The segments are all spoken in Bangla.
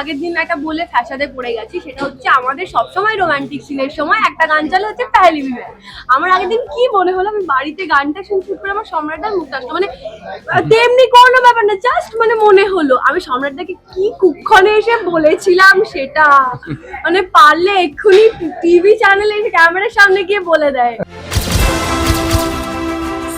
আগের দিন একটা বলে ফ্যাসাদে পড়ে গেছি, সেটা হচ্ছে আমাদের সবসময় রোমান্টিক সিনের সময় একটা গান চালু হচ্ছে পেহলি বিবে। আমার আগের দিন কি মনে হলো, আমি বাড়িতে গানটা শুনছি করে আমার সম্রাটদার মুখটা আসলো। মানে তেমনি কোনো ব্যাপার না জাস্ট মানে মনে হলো, আমি সম্রাটদাকে কি কুক্ষণে এসে বলেছিলাম সেটা। মানে পারলে এক্ষুনি টিভি চ্যানেলে ক্যামেরার সামনে গিয়ে বলে দেয়।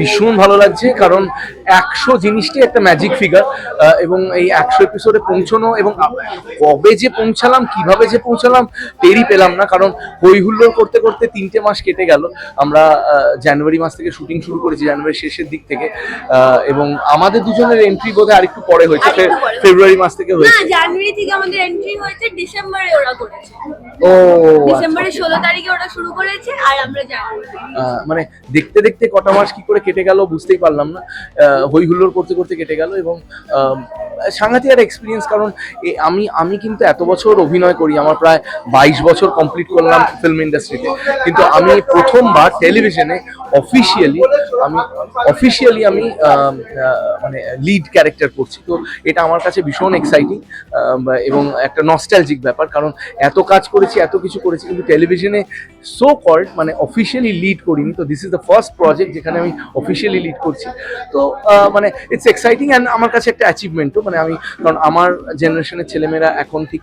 ভীষণ ভালো লাগছে কারণ একশো জিনিসটি একটা ম্যাজিক ফিগার এবং এই একশো এপিসোডে পৌঁছানো এবং কবে যে পৌঁছালাম কীভাবে যে পৌঁছালাম টেরই পেলাম না কারণ হই হুল্লোড় করতে করতে তিনটে মাস কেটে গেল। আমরা জানুয়ারি মাস থেকে শুটিং শুরু করেছি জানুয়ারি শেষের দিক থেকে এবং আমাদের দুজনের এন্ট্রি বোধহয় আরেকটু পরে হয়েছে। ফেব্রুয়ারি মাস থেকে হয়েছে। জানুয়ারি থেকে আমাদের এন্ট্রি হয়েছে ডিসেম্বরে ওরা করেছে। ও ডিসেম্বরের ষোলো তারিখে ওরা শুরু করেছে আর আমরা জানুয়ারি। মানে দেখতে দেখতে কটা মাস কি করে কেটে গেল, বুঝতেই পারলাম না। হই হুল্লোড় করতে করতে কেটে গেল এবং সাংঘাতিক একটা এক্সপিরিয়েন্স কারণ আমি আমি কিন্তু এত বছর অভিনয় করি, আমার প্রায় বাইশ বছর কমপ্লিট করলাম ফিল্ম ইন্ডাস্ট্রিতে কিন্তু আমি প্রথমবার টেলিভিশনে অফিসিয়ালি আমি অফিসিয়ালি আমি মানে লিড ক্যারেক্টার করছি। তো এটা আমার কাছে ভীষণ এক্সাইটিং এবং একটা নস্টালজিক ব্যাপার, কারণ এত কাজ করেছি, এত কিছু করেছি, কিন্তু টেলিভিশনে সো কল্ড মানে অফিসিয়ালি লিড করিনি। তো this is the first project যেখানে আমি অফিসিয়ালি লিড করছি। তো মানে ইটস এক্সাইটিং অ্যান্ড আমার কাছে একটা অ্যাচিভমেন্টও মানে আমি, কারণ আমার জেনারেশনের ছেলেমেয়েরা এখন ঠিক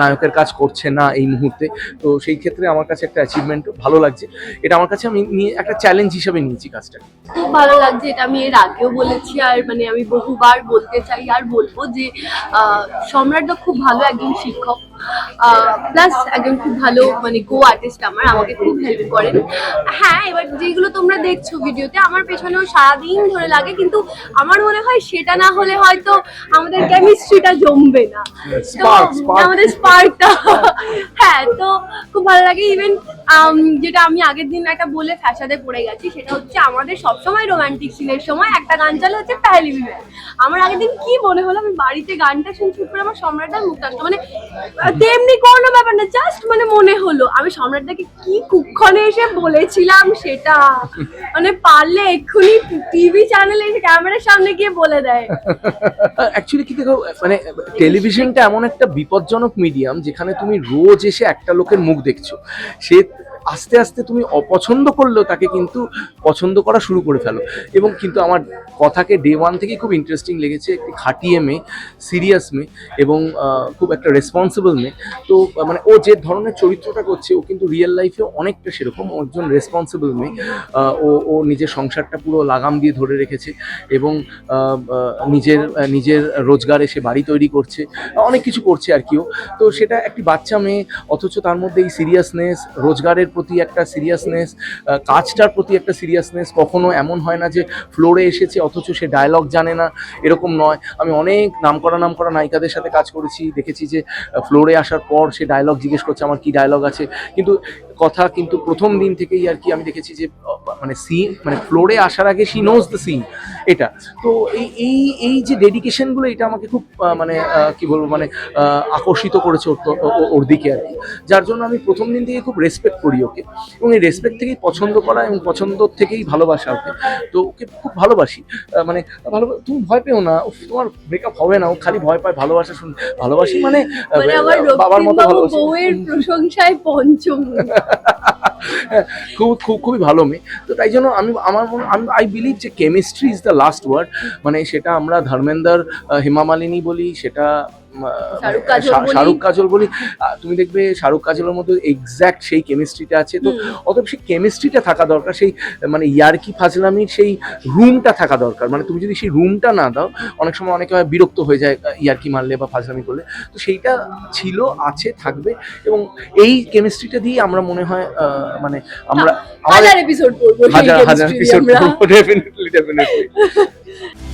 নায়কের কাজ করছে না এই মুহূর্তে। তো সেই ক্ষেত্রে আমার কাছে একটা অ্যাচিভমেন্টও ভালো লাগছে। এটা আমার কাছে আমি নিয়ে একটা হিসাবে নিয়েছি কাজটা। খুব ভালো লাগছে এটা আমি এর আগেও বলেছি আর মানে আমি বহুবার বলতে চাই আর বলব যে সম্রাটদা খুব ভালো একজন শিক্ষক। প্লাস একজন খুব ভালো মানে গো আর্টিস্ট আমার আমাকে খুব হেল্প করেন। হ্যাঁ এবার যেগুলো তোমরা দেখছ ভিডিওতে আমার পেছনেও সারাদিন ধরে লাগে কিন্তু আমার মনে হয় সেটা না হলে হয়তো আমাদের কেমিস্ট্রিটা জমবে না। তো. আমাদের স্পার্কটা হ্যাঁ তো খুব ভালো লাগে ইভেন যেটা আমি আগের দিন একটা বলে ফ্যাসাদে পড়ে গেছি, সেটা হচ্ছে আমাদের সবসময় রোমান্টিক সিনের সময় একটা গান চালু হচ্ছে পেহলি বিবে আমার আগের দিন কি মনে হলো, আমি বাড়িতে গানটা শুনছি করে আমার সম্রাটদার মুখটা আসলো মানে তেমনি কোনো ব্যাপার না জাস্ট মানে মনে হলো। আমি সম্রাটদাকে কি কুক্ষণে এসে বলেছিলাম সেটা মানে পারলে এক্ষুনি টিভি চ্যানেলে এসে ক্যামেরার সামনে গিয়ে বলে দেয়। অ্যাকচুয়ালি কি দেখো মানে টেলিভিশনটা এমন একটা বিপজ্জনক মিডিয়াম যেখানে তুমি রোজ এসে একটা লোকের মুখ দেখছ। সে আস্তে আস্তে তুমি অপছন্দ করলেও তাকে কিন্তু পছন্দ করা শুরু করে ফেলো। এবং কিন্তু আমার কথাকে ডে ওয়ান থেকেই খুব ইন্টারেস্টিং লেগেছে একটি খাটিয়ে মেয়ে সিরিয়াস মেয়ে এবং খুব একটা রেসপন্সিবল মেয়ে। তো মানে ও যে ধরনের চরিত্রটা করছে, ও কিন্তু রিয়েল লাইফে অনেকটা সেরকম। একজন রেসপন্সিবল মেয়ে। ও ও নিজের সংসারটা পুরো লাগাম দিয়ে ধরে রেখেছে এবং নিজের নিজের রোজগারে সে বাড়ি তৈরি করছে। অনেক কিছু করছে আর কিও তো সেটা একটি বাচ্চা মেয়ে, অথচ তার মধ্যে এই সিরিয়াসনেস রোজগারের প্রতি একটা সিরিয়াসনেস কাজটার প্রতি একটা সিরিয়াসনেস কখনো এমন হয় না যে ফ্লোরে এসেছে, অথচ সে ডায়লগ জানে না। এরকম নয়। আমি অনেক নামকরা নামকরা নায়িকাদের সাথে কাজ করেছি, দেখেছি যে ফ্লোরে আসার পর সে ডায়লগ জিজ্ঞেস করছে, আমার কি ডায়লগ আছে? কিন্তু কথা কিন্তু প্রথম দিন থেকেই আর কি আমি দেখেছি যে মানে সিন মানে ফ্লোরে আসার আগে সি নোজ দ্য সিন এটা। তো এই এই এই যে ডেডিকেশনগুলো এটা আমাকে খুব মানে কি বলব মানে আকর্ষিত করেছে ওর ওর দিকে আর কি। যার জন্য আমি প্রথম দিন থেকে খুব রেসপেক্ট করি ওকে। এবং এই রেসপেক্ট থেকেই পছন্দ করা এবং পছন্দ থেকেই ভালোবাসা ওকে। তো ওকে খুব ভালোবাসি। মানে ভালো তুমি ভয় পেও না। তোমার ব্রেকআপ হবে না। ও খালি ভয় পায় ভালোবাসা শুন। ভালোবাসি মানে মানে বাবার মতো ভালোবাসি। প্রশংসায় পঞ্চম। খুব খুব, খুবই ভালো মেয়ে। তো তাই জন্য আমি, আমার মনে আই বিলিভ যে chemistry is the last word মানে সেটা আমরা ধর্মেন্দ্র হেমামালিনী হেমা মালিনী বলি, সেটা শাহরুখ কাজল বলি। শাহরুখ কাজল বলি তুমি দেখবে শাহরুখ কাজলের মধ্যে এক্স্যাক্ট সেই কেমিস্ট্রিটা আছে তো অতএব সেই কেমিস্ট্রিটা থাকা দরকার সেই মানে ইয়ার্কি ফাজলামির সেই রুমটা থাকা দরকার মানে তুমি যদি সেই রুমটা না দাও অনেক সময় অনেকে হয় বিরক্ত হয়ে যায় ইয়ার্কি মারলে বা ফাজলামি করলে তো সেইটা ছিল আছে থাকবে এবং এই কেমিস্ট্রিটা দিয়ে আমরা মনে হয় মানে আমরা হাজার এপিসোড করব হাজার হাজার এপিসোড আমরা। Definitely definitely